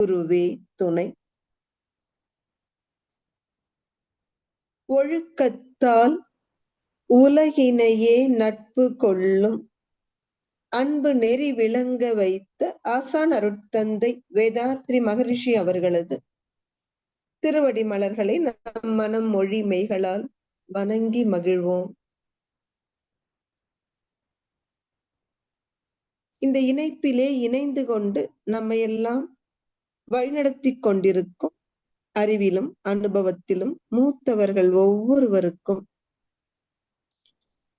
குருவே துணை. ஒழுக்கத்தால் உலகினையே நட்பு கொள்ளும். அன்பு நெறி விளங்க வைத்த ஆசான் அருட்தந்தை வேதாத்ரி மகரிஷி அவர்களது. திருவடி மலர்களை நம் மனம் மொழி மெய்களால் வணங்கி மகிழ்வோம். இந்த இணைப்பிலே இணைந்து கொண்டு நம்மையெல்லாம் வழிநடத்தி கொண்டிருக்கும் அறிவிலும் அனுபவத்திலும் மூத்தவர்கள் ஒவ்வொருவருக்கும்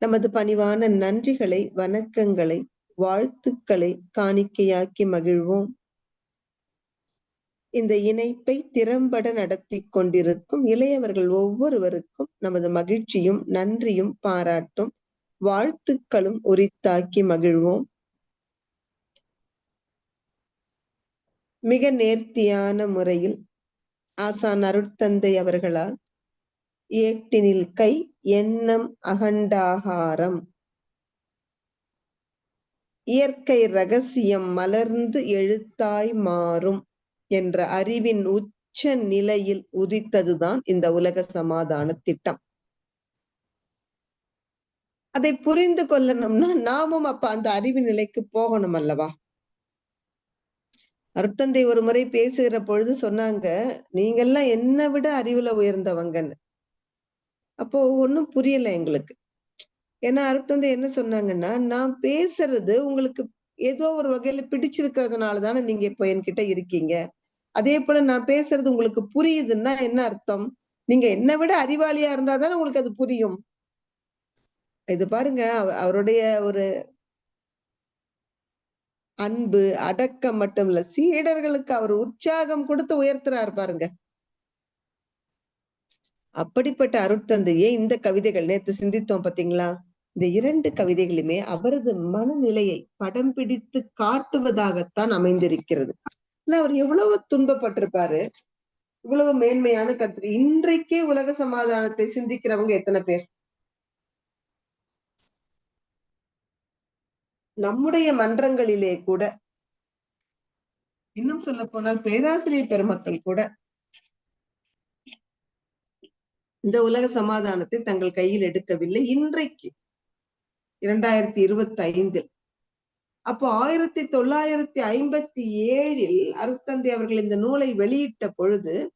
நமது பணிவான நன்றிகளை வணக்கங்களை வாழ்த்துக்களை காணிக்கையாக்கி மகிழ்வோம். இந்த இணைப்பை திறம்பட நடத்தி கொண்டிருக்கும் இளையவர்கள் ஒவ்வொருவருக்கும் நமது மகிழ்ச்சியும் நன்றியும் பாராட்டும் வாழ்த்துக்களும் உரித்தாக்கி மகிழ்வோம். மிக நேர்த்தியான முறையில் ஆசான் அருட்தந்தை அவர்களால் ஏட்டினில் கை எண்ணம் அகண்டாகாரம். இயற்கை ரகசியம் மலர்ந்து எழுத்தாய் மாறும் என்ற அறிவின் உச்ச நிலையில் உதித்ததுதான் இந்த உலக சமாதான திட்டம். அதை புரிந்து கொள்ளணும்னா நாமும் அப்ப அந்த அறிவு நிலைக்கு போகணும் அல்லவா? அருத்தந்தை ஒரு முறை பேசுகிற பொழுது சொன்னாங்க நீங்கெல்லாம் என்னை விட அறிவுல உயர்ந்தவங்கன்னு. அப்போ ஒன்னும் புரியல எங்களுக்கு. ஏன்னா அருத்தந்தை என்ன சொன்னாங்கன்னா நான் பேசுறது உங்களுக்கு ஏதோ ஒரு வகையில பிடிச்சிருக்கிறதுனால தானே நீங்க இப்போ என்கிட்ட இருக்கீங்க. அதே போல நான் பேசுறது உங்களுக்கு புரியுதுன்னா என்ன அர்த்தம்? நீங்க என்னை விட அறிவாளியா இருந்தா தானே உங்களுக்கு அது புரியும். இது பாருங்க அவருடைய ஒரு அன்பு அடக்கம் மட்டும் இல்ல சீடர்களுக்கு அவர் உற்சாகம் கொடுத்து உயர்த்துறாரு பாருங்க. அப்படிப்பட்ட அருட்தந்தையே இந்த கவிதைகள். நேற்று சிந்தித்தோம் பாத்தீங்களா? இந்த இரண்டு கவிதைகளுமே அவரது மனநிலையை படம் பிடித்து காட்டுவதாகத்தான் அமைந்திருக்கிறது. அவர் எவ்வளவு துன்பப்பட்டிருப்பாரு. இவ்வளவு மேன்மையான கருத்து. இன்றைக்கே உலக சமாதானத்தை சிந்திக்கிறவங்க எத்தனை பேர்? நம்முடைய மன்றங்களிலே கூட இன்னும் சொல்ல போனால் பேராசிரியர் பெருமக்கள் கூட இந்த உலக சமாதானத்தை தங்கள் கையில் எடுக்கவில்லை. இன்றைக்கு இரண்டாயிரத்தி இருபத்தி ஐந்தில் அப்போ ஆயிரத்தி தொள்ளாயிரத்தி ஐம்பத்தி ஏழில் அருத்தந்தை அவர்கள் இந்த நூலை வெளியிட்ட பொழுது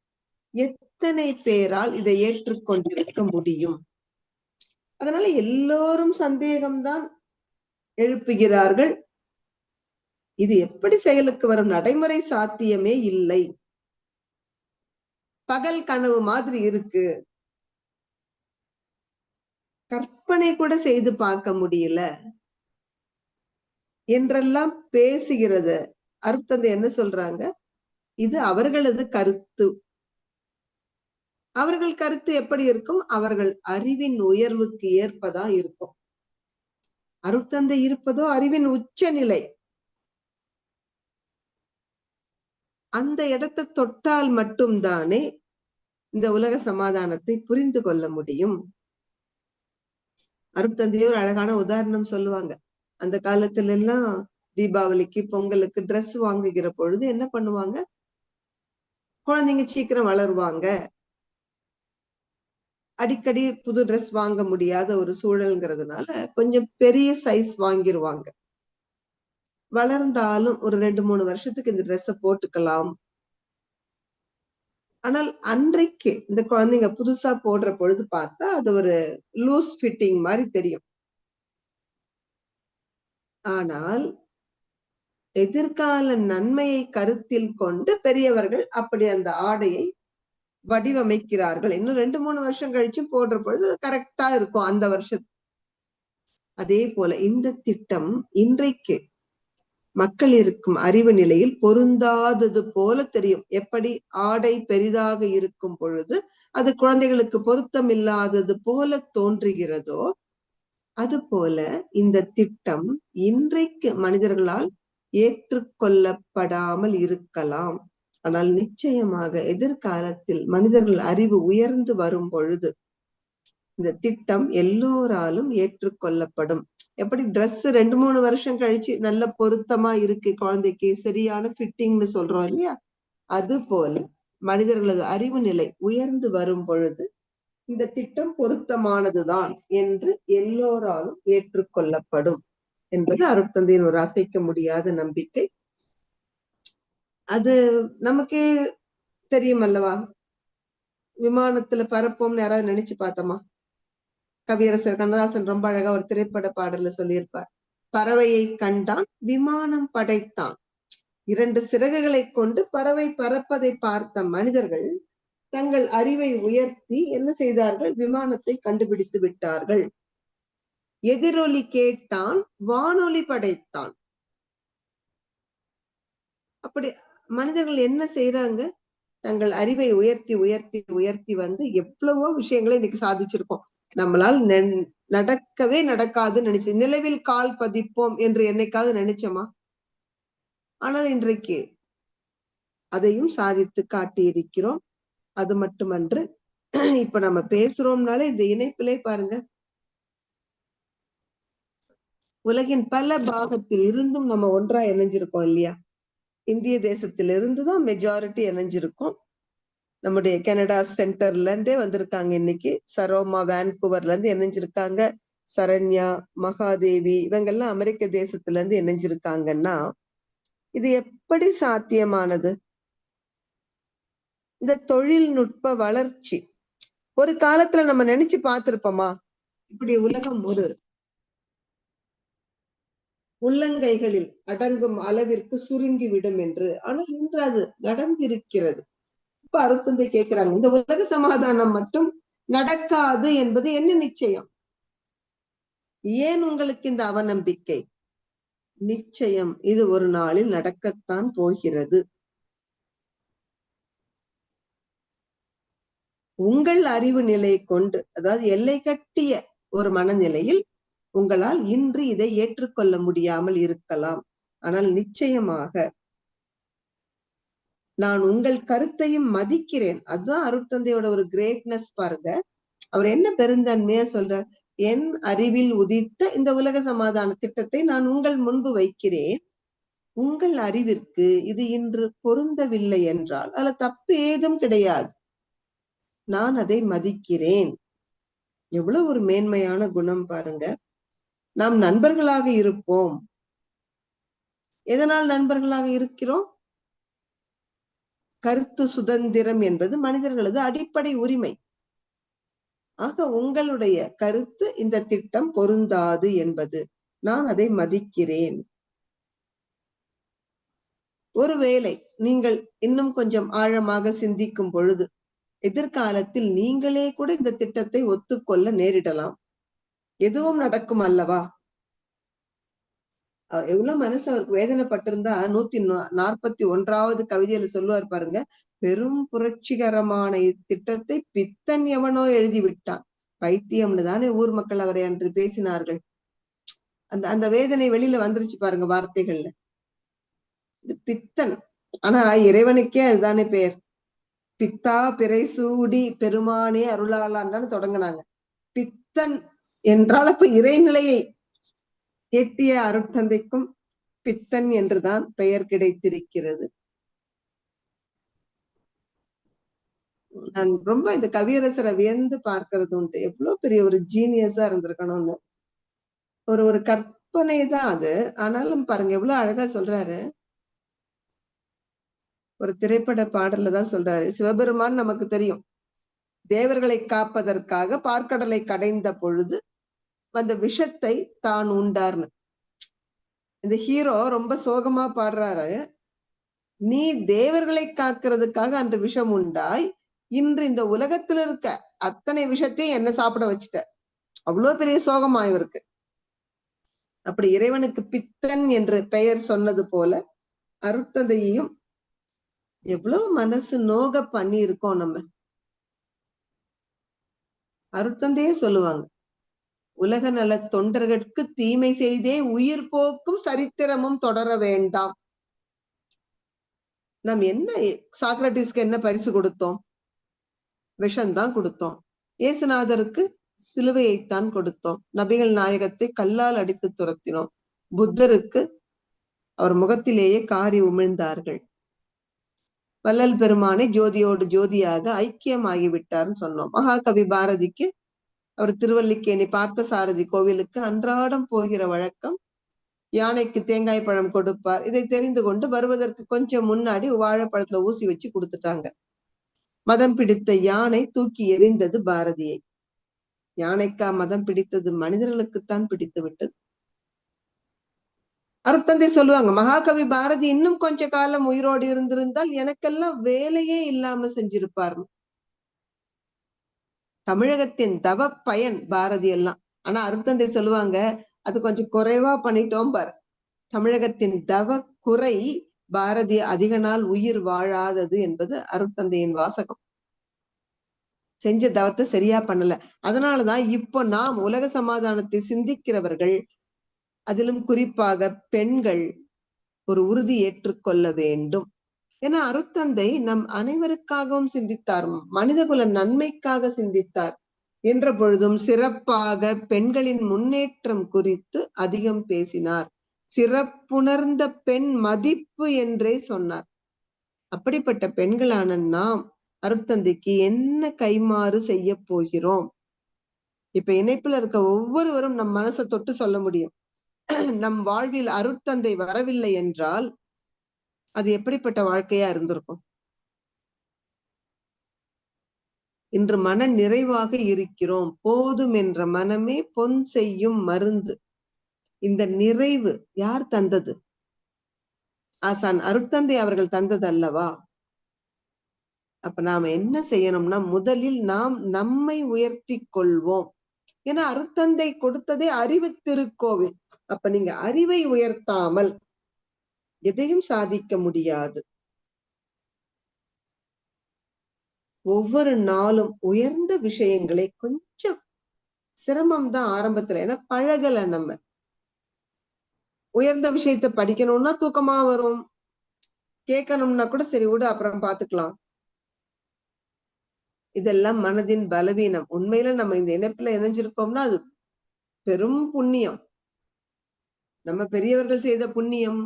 எத்தனை பேரால் இதை ஏற்றுக்கொண்டிருக்க முடியும்? அதனால எல்லோரும் சந்தேகம்தான். எழுப்புகிறார்கள். இது எப்படி செயலுக்கு வரும்? நடைமுறை சாத்தியமே இல்லை. பகல் கனவு மாதிரி இருக்கு. கற்பனை கூட செய்து பார்க்க முடியல. என்றெல்லாம் பேசுகிறது. அருத்தந்தை என்ன சொல்றாங்க? இது அவர்களது கருத்து. அவர்கள் கருத்து எப்படி இருக்கும்? அவர்கள் அறிவின் உயர்வுக்கு ஏற்பதா இருக்கும். அருட்தந்தை இருப்பதோ அறிவின் உச்ச நிலை அந்த இடத்தை தொட்டால் மட்டும்தானே இந்த உலக சமாதானத்தை புரிந்து கொள்ள முடியும். அருட்தந்தையே ஒரு அழகான உதாரணம் சொல்லுவாங்க. அந்த காலத்துல எல்லாம் தீபாவளிக்கு பொங்கலுக்கு ட்ரெஸ் வாங்குகிற பொழுது என்ன பண்ணுவாங்க? குழந்தைங்க சீக்கிரம் வளருவாங்க. அடிக்கடி புது ட்ரெஸ் வாங்க முடியாத ஒரு சூழல்ங்கிறதுனால கொஞ்சம் பெரிய சைஸ் வாங்கிருவாங்க. வளர்ந்தாலும் ஒரு ரெண்டு மூணு வருஷத்துக்கு இந்த ட்ரெஸ்ஸ போட்டுக்கலாம். ஆனால் அன்றைக்கு இந்த குழந்தைங்க புதுசா போடுற பொழுது பார்த்தா அது ஒரு லூஸ் ஃபிட்டிங் மாதிரி தெரியும். ஆனால் எதிர்கால நன்மையை கருத்தில் கொண்டு பெரியவர்கள் அப்படி அந்த ஆடையை வடிவமைக்கிறார்கள். இன்னும் ரெண்டு மூணு வருஷம் கழிச்சு போடுற பொழுது கரெக்டா இருக்கும் அந்த வருஷம். அதே போல இந்த திட்டம் இன்றைக்கு மக்கள் இருக்கும் அறிவு நிலையில் பொருந்தாதது போல தெரியும். எப்படி ஆடை பெரிதாக இருக்கும் பொழுது அது குழந்தைகளுக்கு பொருத்தம் இல்லாதது போல தோன்றுகிறதோ அது போல இந்த திட்டம் இன்றைக்கு மனிதர்களால் ஏற்றுக்கொள்ளப்படாமல் இருக்கலாம். ஆனால் நிச்சயமாக எதிர்காலத்தில் மனிதர்கள் அறிவு உயர்ந்து வரும் பொழுது இந்த திட்டம் எல்லோராலும் ஏற்றுக்கொள்ளப்படும். எப்படி ட்ரெஸ் ரெண்டு மூணு வருஷம் கழிச்சு நல்ல பொருத்தமா இருக்கு குழந்தைக்கு சரியான ஃபிட்டிங்னு சொல்றோம் இல்லையா? அது போல மனிதர்களது அறிவு நிலை உயர்ந்து வரும் பொழுது இந்த திட்டம் பொருத்தமானதுதான் என்று எல்லோராலும் ஏற்றுக்கொள்ளப்படும். என்பது அருட்தந்தையின் ஒரு அசைக்க முடியாத நம்பிக்கை. அது நமக்கே தெரியும் அல்லவா விமானத்துல பறப்போம்னு யாராவது நினைச்சு பார்த்தோமா? கவியரசர் கண்ணதாசன் ரொம்ப அழகா ஒரு திரைப்பட பாடல்ல சொல்லியிருப்பார். பறவையை கண்டான் விமானம் படைத்தான். இரண்டு சிறகுகளை கொண்டு பறவை பறப்பதை பார்த்த மனிதர்கள் தங்கள் அறிவை உயர்த்தி என்ன செய்தார்கள்? விமானத்தை கண்டுபிடித்து விட்டார்கள். எதிரொலி கேட்டான் வானொலி படைத்தான். அப்படி மனிதர்கள் என்ன செய்யறாங்க தங்கள் அறிவை உயர்த்தி உயர்த்தி உயர்த்தி வந்து எவ்வளவோ விஷயங்களை இன்னைக்கு சாதிச்சிருக்கோம். நம்மளால் நடக்கவே நடக்காதுன்னு நினைச்சு நிலவில் கால் பதிப்போம் என்று என்னைக்காவது நினைச்சோமா? ஆனால் இன்றைக்கு அதையும் சாதித்து காட்டியிருக்கிறோம். அது மட்டுமன்று இப்ப நம்ம பேசுறோம்னாலே இந்த இணைப்பிலே பாருங்க. உலகின் பல பாகத்தில் இருந்தும் நம்ம ஒன்றா இணைஞ்சிருக்கோம் இல்லையா? இந்திய தேசத்திலிருந்து தான் மெஜாரிட்டி இணைஞ்சிருக்கும். நம்முடைய கனடா சென்டர்ல இருந்தே வந்திருக்காங்க இன்னைக்கு. சரோமா வேன்கூவர்ல இருந்து இணைஞ்சிருக்காங்க. சரண்யா மகாதேவி இவங்கெல்லாம் அமெரிக்க தேசத்துல இருந்து இணைஞ்சிருக்காங்கன்னா இது எப்படி சாத்தியமானது? இந்த தொழில்நுட்ப வளர்ச்சி. ஒரு காலத்துல நம்ம நினைச்சு பார்த்திருப்போமா? இப்படி உலகம் ஒரு உள்ளங்கைகளில் அடங்கும் அளவிற்கு சுருங்கி விடும் என்று. ஆனால் இன்று அது நடந்திருக்கிறது. இப்ப அருத்தந்தை கேட்கிறாங்க இந்த உலக சமாதானம் மட்டும் நடக்காது என்பது என்ன நிச்சயம்? ஏன் உங்களுக்கு இந்த அவநம்பிக்கை? நிச்சயம் இது ஒரு நாளில் நடக்கத்தான் போகிறது. உங்கள் அறிவு நிலை கொண்டு அதாவது எல்லை கட்டிய ஒரு மனநிலையில் உங்களால் இன்று இதை ஏற்றுக்கொள்ள முடியாமல் இருக்கலாம். ஆனால் நிச்சயமாக நான் உங்கள் கருத்தையும் மதிக்கிறேன். அதுதான் அருட்தந்தையோட ஒரு கிரேட்னஸ் பாருங்க. அவர் என்ன பெருந்தன்மையா சொல்றார்? என் அறிவில் உதித்த இந்த உலக சமாதான திட்டத்தை நான் உங்கள் முன்பு வைக்கிறேன். உங்கள் அறிவிற்கு இது இன்று பொருந்தவில்லை என்றால் அதுல தப்பு ஏதும் கிடையாது. நான் அதை மதிக்கிறேன். எவ்வளவு ஒரு மேன்மையான குணம் பாருங்க. நாம் நண்பர்களாக இருப்போம். எதனால் நண்பர்களாக இருக்கிறோம்? கருத்து சுதந்திரம் என்பது மனிதர்களது அடிப்படை உரிமை. ஆக உங்களுடைய கருத்து இந்த திட்டம் பொருந்தாது என்பது. நான் அதை மதிக்கிறேன். ஒருவேளை நீங்கள் இன்னும் கொஞ்சம் ஆழமாக சிந்திக்கும் பொழுது எதிர்காலத்தில் நீங்களே கூட இந்த திட்டத்தை ஒத்துக்கொள்ள நேரிடலாம். எதுவும் நடக்கும் அல்லவா? எவ்வளவு மனசு அவருக்கு வேதனைப்பட்டிருந்தா நூத்தி நாற்பத்தி ஒன்றாவது கவிதையில சொல்லுவார் பாருங்க பெரும் புரட்சிகரமான இத்திட்டத்தை பித்தன் எவனோ எழுதி விட்டான் பைத்தியம்னு தானே ஊர் மக்கள் அவரை அன்று பேசினார்கள். அந்த அந்த வேதனை வெளியில வந்துருச்சு பாருங்க வார்த்தைகள்ல. இது பித்தன். ஆனா இறைவனுக்கே அதுதானே பெயர். பித்தா பிறை சூடி பெருமானே அருளாளான் தானே தொடங்கினாங்க. பித்தன் என்றால் அப்ப இறைநிலையை எட்டிய அருட்தந்தைக்கும் பித்தன் என்றுதான் பெயர் கிடைத்திருக்கிறது. நான் ரொம்ப இந்த கவியரசரை வியந்து பார்க்கறது உண்டு. எவ்வளவு பெரிய ஒரு ஜீனியஸா இருந்திருக்கணும்னு. ஒரு ஒரு கற்பனை தான் அது. ஆனாலும் பாருங்க எவ்வளவு அழகா சொல்றாரு. ஒரு திரைப்பட பாடல்ல தான் சொல்றாரு சிவபெருமான் நமக்கு தெரியும் தேவர்களை காப்பதற்காக பார்க்கடலை கடைந்த பொழுது அந்த விஷத்தை தான் உண்டார்னு. இந்த ஹீரோ ரொம்ப சோகமா பாடுறாரு. நீ தேவர்களை காக்கிறதுக்காக அன்று விஷம் உண்டாய். இன்று இந்த உலகத்துல இருக்க அத்தனை விஷத்தையும் என்ன சாப்பிட வச்சுட்ட? அவ்வளவு பெரிய சோகமா இவருக்கு. அப்படி இறைவனுக்கு பித்தன் என்று பெயர் சொன்னது போல அருத்ததையும் எவ்வளவு மனசு நோக பண்ணி இருக்கோம் நம்ம. அருத்தந்தையே சொல்லுவாங்க. உலக நல தொண்டர்களுக்கு தீமை செய்தே உயிர் போக்கும் சரித்திரமும் தொடர வேண்டாம். நாம் என்ன சாக்ரட்டிஸ்க்கு என்ன பரிசு கொடுத்தோம்? விஷம்தான் கொடுத்தோம். ஏசுநாதருக்கு சிலுவையைத்தான் கொடுத்தோம். நபிகள் நாயகத்தை கல்லால் அடித்து துரத்தினோம். புத்தருக்கு அவர் முகத்திலேயே காரி உமிழ்ந்தார்கள். வள்ளல் பெருமானை ஜோதியோடு ஜோதியாக ஐக்கியமாகிவிட்டார்னு சொன்னோம். மகாகவி பாரதிக்கு அவர் திருவல்லிக்கேணி பார்த்த சாரதி கோவிலுக்கு அன்றாடம் போகிற வழக்கம் யானைக்கு தேங்காய் பழம் கொடுப்பார். இதை தெரிந்து கொண்டு வருவதற்கு கொஞ்சம் முன்னாடி வாழைப்பழத்துல ஊசி வச்சு கொடுத்துட்டாங்க. மதம் பிடித்த யானை தூக்கி எறிந்தது பாரதியை. யானைக்கா மதம் பிடித்தது மனிதர்களுக்குத்தான் பிடித்து விட்டது. அருட்தந்தை சொல்லுவாங்க மகாகவி பாரதி இன்னும் கொஞ்ச காலம் உயிரோடு இருந்திருந்தால் எனக்கெல்லாம் வேலையே இல்லாம செஞ்சிருப்பார். தமிழகத்தின் தவ பயன் பாரதி எல்லாம். ஆனா அருட்தந்தை சொல்லுவாங்க அது கொஞ்சம் குறைவா பண்ணிட்டோம் பார். தமிழகத்தின் தவ குறை பாரதி அதிக நாள் உயிர் வாழாதது என்பது அருட்தந்தையின் வாசகம். செஞ்ச தவத்தை சரியா பண்ணல. அதனாலதான் இப்போ நாம் உலக சமாதானத்தை சிந்திக்கிறவர்கள் அதிலும் குறிப்பாக பெண்கள் ஒரு உறுதி ஏற்றுக்கொள்ள வேண்டும். ஏன்னா அருத்தந்தை நம் அனைவருக்காகவும் சிந்தித்தார். மனிதகுல நன்மைக்காக சிந்தித்தார் என்ற பொழுதும் சிறப்பாக பெண்களின் முன்னேற்றம் குறித்து அதிகம் பேசினார். சிறப்புணர்ந்த பெண் மதிப்பு என்றே சொன்னார். அப்படிப்பட்ட பெண்களான நாம் அருட்தந்தைக்கு என்ன கைமாறு செய்ய போகிறோம்? இப்ப இணைப்புல இருக்க ஒவ்வொருவரும் நம் மனசை தொட்டு சொல்ல முடியும். நம் வாழ்வில் அருட்தந்தை வரவில்லை என்றால் அது எப்படிப்பட்ட வாழ்க்கையா இருந்திருக்கும்? இன்று மன நிறைவாக இருக்கிறோம். போதும் என்ற மனமே பொன் செய்யும் மருந்து. இந்த நிறைவு யார் தந்தது? ஆசான் அருட்தந்தை அவர்கள் தந்தது அல்லவா? அப்ப நாம என்ன செய்யணும்னா முதலில் நாம் நம்மை உயர்த்தி கொள்வோம். ஏன்னா அருட்தந்தை கொடுத்ததே அறிவு திருக்கோவில். அப்ப நீங்க அறிவை உயர்த்தாமல் எதையும் சாதிக்க முடியாது. ஒவ்வொரு நாளும் உயர்ந்த விஷயங்களை கொஞ்சம் சிரமம் தான் ஆரம்பத்துல. ஏன்னா பழகல நம்ம. உயர்ந்த விஷயத்த படிக்கணும்னா தூக்கமா வரும். கேட்கணும்னா கூட சரி விடு அப்புறம் பாத்துக்கலாம் இதெல்லாம் மனதின் பலவீனம். உண்மையில நம்ம இந்த இணைப்புல இணைஞ்சிருக்கோம்னா அது பெரும் புண்ணியம். நம்ம பெரியவர்கள் செய்த புண்ணியம்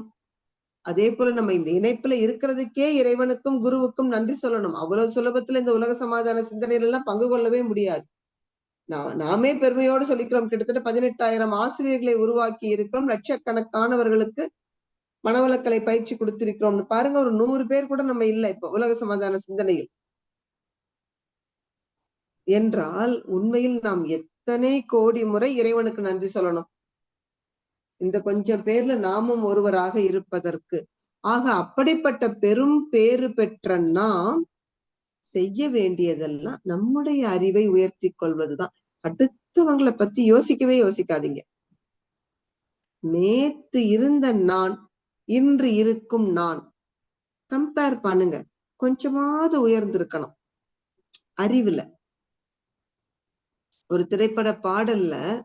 அதே போல நம்ம இந்த இணைப்புல இருக்கிறதுக்கே இறைவனுக்கும் குருவுக்கும் நன்றி சொல்லணும். அவ்வளவு சுலபத்துல இந்த உலக சமாதான சிந்தனையில எல்லாம் பங்கு கொள்ளவே முடியாது. நாமே பெருமையோடு சொல்லிக்கிறோம். கிட்டத்தட்ட பதினெட்டாயிரம் ஆசிரியர்களை உருவாக்கி இருக்கிறோம். லட்சக்கணக்கானவர்களுக்கு மனவளக்கலை பயிற்சி கொடுத்திருக்கிறோம்னு பாருங்க ஒரு நூறு பேர் கூட நம்ம இல்லை இப்ப உலக சமாதான சிந்தனையில். என்றால் உண்மையில் நாம் எத்தனை கோடி முறை இறைவனுக்கு நன்றி சொல்லணும். இந்த கொஞ்சம் பேர்ல நாமும் ஒருவராக இருப்பதற்கு. ஆக அப்படிப்பட்ட பெரும் பேறு பெற்ற நாம் செய்ய வேண்டியதெல்லாம் நம்முடைய அறிவை உயர்த்தி கொள்வதுதான். அடுத்தவங்களை பத்தி யோசிக்கவே யோசிக்காதீங்க. நேத்து இருந்த நான் இன்று இருக்கும் நான். கம்பேர் பண்ணுங்க. கொஞ்சமாவது உயர்ந்திருக்கணும். அறிவுல. ஒரு திரைப்பட பாடல்ல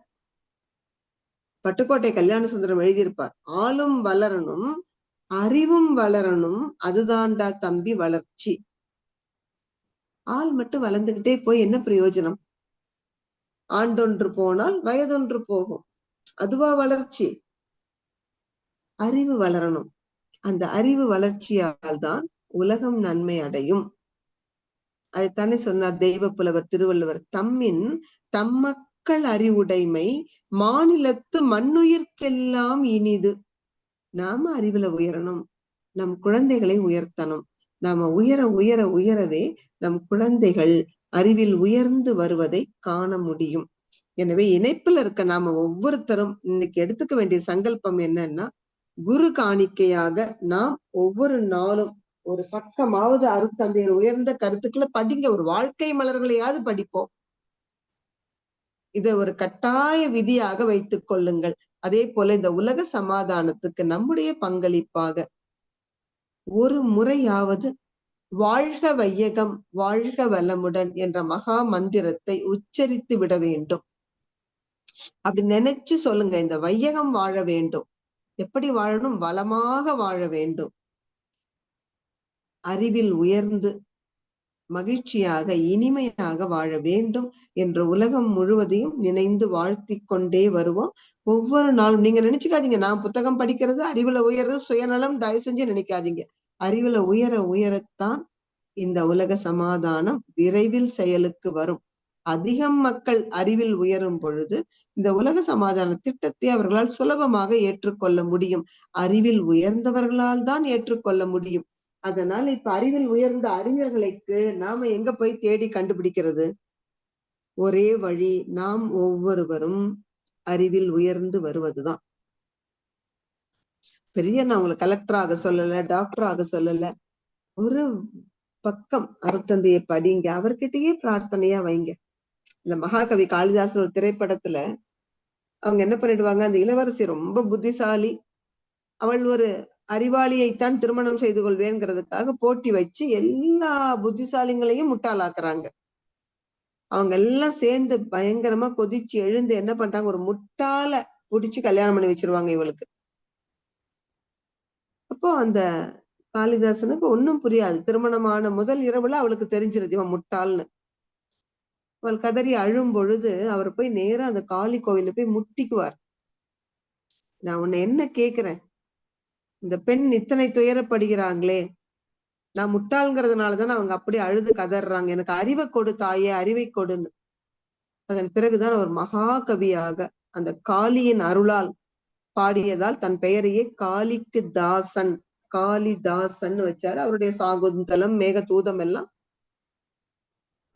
பட்டுக்கோட்டை கல்யாண சுந்தரம் எழுதியிருப்பார். ஆளும் வளரணும் அறிவும் வளரணும் அதுதான்டா தம்பி வளர்ச்சி. ஆள் மட்டும் வளர்ந்துகிட்டே போய் என்ன பிரயோஜனம்? ஆண்டொன்று போனால் வயதொன்று போகும். அதுவா வளர்ச்சி? அறிவு வளரணும். அந்த அறிவு வளர்ச்சியால் தான் உலகம் நன்மை அடையும். அதைத்தானே சொன்னார் தெய்வ புலவர் திருவள்ளுவர். தம்மின் மக்கள் அறிவுடைமை மாநிலத்து மண்ணுயிர்க்கெல்லாம் இனிது. நாம அறிவுல உயரணும். நம் குழந்தைகளை உயர்த்தணும். நாம உயர உயர உயரவே நம் குழந்தைகள் அறிவில் உயர்ந்து வருவதை காண முடியும். எனவே இணைப்புல இருக்க நாம ஒவ்வொருத்தரும் இன்னைக்கு எடுத்துக்க வேண்டிய சங்கல்பம் என்னன்னா குரு காணிக்கையாக நாம் ஒவ்வொரு நாளும் ஒரு பக்கமாவது அருத்தந்தையர் உயர்ந்த கருத்துக்களை படிங்க. ஒரு வாழ்க்கை மலர்களையாவது படிப்போம். இதை ஒரு கட்டாய விதியாக வைத்துக் கொள்ளுங்கள். அதே போல இந்த உலக சமாதானத்துக்கு நம்முடைய பங்களிப்பாக ஒரு முறையாவது வாழ்க வையகம் வாழ்க வளமுடன் என்ற மகா மந்திரத்தை உச்சரித்து விட வேண்டும். அப்படி நினைச்சு சொல்லுங்க இந்த வையகம் வாழ வேண்டும். எப்படி வாழணும்? வளமாக வாழ வேண்டும். அறிவில் உயர்ந்து மகிழ்ச்சியாக இனிமையாக வாழ வேண்டும் என்ற உலகம் முழுவதையும் நினைந்து வாழ்த்தி கொண்டே வருவோம். ஒவ்வொரு நாளும் நீங்க நினைச்சுக்காதீங்க. நான் புத்தகம் படிக்கிறது அறிவுல உயர்றது சுயநலம் தயவு செஞ்சு நினைக்காதீங்க. அறிவுல உயர உயரத்தான் இந்த உலக சமாதானம் விரைவில் செயலுக்கு வரும். அதிகம் மக்கள் அறிவில் உயரும் பொழுது இந்த உலக சமாதான திட்டத்தை அவர்களால் சுலபமாக ஏற்றுக்கொள்ள முடியும். அறிவில் உயர்ந்தவர்களால் தான் ஏற்றுக்கொள்ள முடியும். அதனால் இப்ப அறிவில் உயர்ந்த அறிஞர்களுக்கு நாம எங்க போய் தேடி கண்டுபிடிக்கிறது? ஒரே வழி நாம் ஒவ்வொருவரும் அறிவில் உயர்ந்து வருவதுதான். பெரிய நான் உங்களை கலெக்டராக சொல்லல டாக்டராக சொல்லல. ஒரு பக்கம் அருத்தந்தையை படிங்க அவர்கிட்டயே பிரார்த்தனையா வைங்க. இந்த மகாகவி காளிதாசன் ஒரு திரைப்படத்துல அவங்க என்ன பண்ணிடுவாங்க? அந்த இளவரசி ரொம்ப புத்திசாலி. அவள் ஒரு அறிவாளியைத்தான் திருமணம் செய்து கொள்வேங்கிறதுக்காக போட்டி வச்சு எல்லா புத்திசாலிங்களையும் முட்டாளாக்குறாங்க. அவங்க எல்லாம் சேர்ந்து பயங்கரமா கொதிச்சு எழுந்து என்ன பண்றாங்க? ஒரு முட்டால புடிச்சு கல்யாணம் பண்ணி வச்சிருவாங்க இவளுக்கு. அப்போ அந்த காளிதாசனுக்கு ஒன்னும் புரியாது. திருமணமான முதல் இரவுல அவளுக்கு தெரிஞ்சிருது இவன் முட்டாள்னு. அவள் கதறி அழும் பொழுது அவர் போய் நேரா அந்த காளி கோவில போய் முட்டிக்குவார். நான் உன்னை என்ன கேக்குறேன்? இந்த பெண் இத்தனை துயரப்படுகிறாங்களே. நான் முட்டாளுங்கிறதுனாலதான் அவங்க அப்படி அழுது கதறாங்க. எனக்கு அறிவை கொடு தாயே அறிவை கொடுன்னு. அதன் பிறகுதான் அவர் மகா கவியாக அந்த காளியின் அருளால் பாடியதால் தன் பெயரையே காளிக்கு தாசன் காளிதாசன் வச்சாரு. அவருடைய சாகுந்தலம் மேக தூதம் எல்லாம்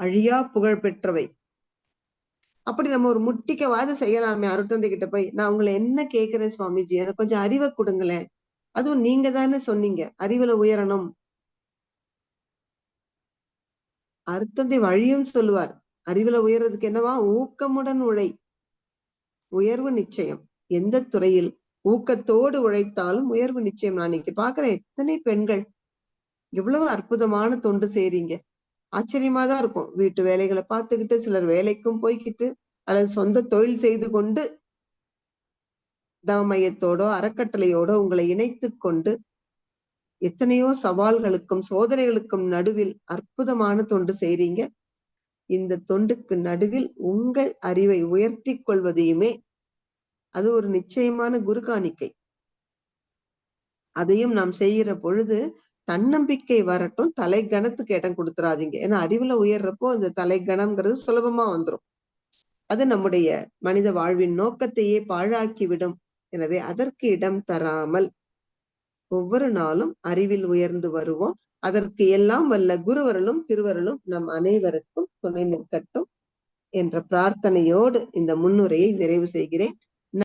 அழியா புகழ் பெற்றவை. அப்படி நம்ம ஒரு முட்டிக்கவாது செய்யலாமே அருட்டந்தை கிட்ட போய். நான் உங்களை என்ன கேக்குறேன் சுவாமிஜி? எனக்கு கொஞ்சம் அறிவை கொடுங்களேன். அதுவும் நீங்க தானே சொன்னீங்க அறிவுல உயரணும். அர்த்தந்தை வழியும் சொல்லுவார். அறிவுல உயர்றதுக்கு என்னவா? ஊக்கமுடன் உழை. உயர்வு நிச்சயம். எந்த துறையில் ஊக்கத்தோடு உழைத்தாலும் உயர்வு நிச்சயம். நான் இன்னைக்கு பாக்குறேன் எத்தனை பெண்கள் எவ்வளவு அற்புதமான தொண்டு செய்றீங்க. ஆச்சரியமா தான் இருக்கும். வீட்டு வேலைகளை பார்த்துக்கிட்டு சிலர் வேலைக்கும் போய்கிட்டு அல்லது சொந்த தொழில் செய்து கொண்டு தவமையத்தோடோ அறக்கட்டளையோடோ உங்களை இணைத்து கொண்டு எத்தனையோ சவால்களுக்கும் சோதனைகளுக்கும் நடுவில் அற்புதமான தொண்டு செய்றீங்க. இந்த தொண்டுக்கு நடுவில் உங்கள் அறிவை உயர்த்தி கொள்வதையுமே அது ஒரு நிச்சயமான குரு காணிக்கை அதையும் நாம் செய்கிற பொழுது தன்னம்பிக்கை வரட்டும் தலை கணத்துக்கு இடம் கொடுத்துறாதீங்க. ஏன்னா அறிவுல உயர்றப்போ அந்த தலை கணம்ங்கிறது சுலபமா வந்துடும் அது நம்முடைய மனித வாழ்வின் நோக்கத்தையே பாழாக்கி விடும் எனவே அதற்கு இடம் தராமல் ஒவ்வொரு நாளும் அறிவில் உயர்ந்து வருவோம். அதற்கு எல்லாம் வல்ல குருவரலும் திருவரலும் நம் அனைவருக்கும் துணை நிற்கட்டும் என்ற பிரார்த்தனையோடு இந்த முன்னுரையை நிறைவு செய்கிறேன்.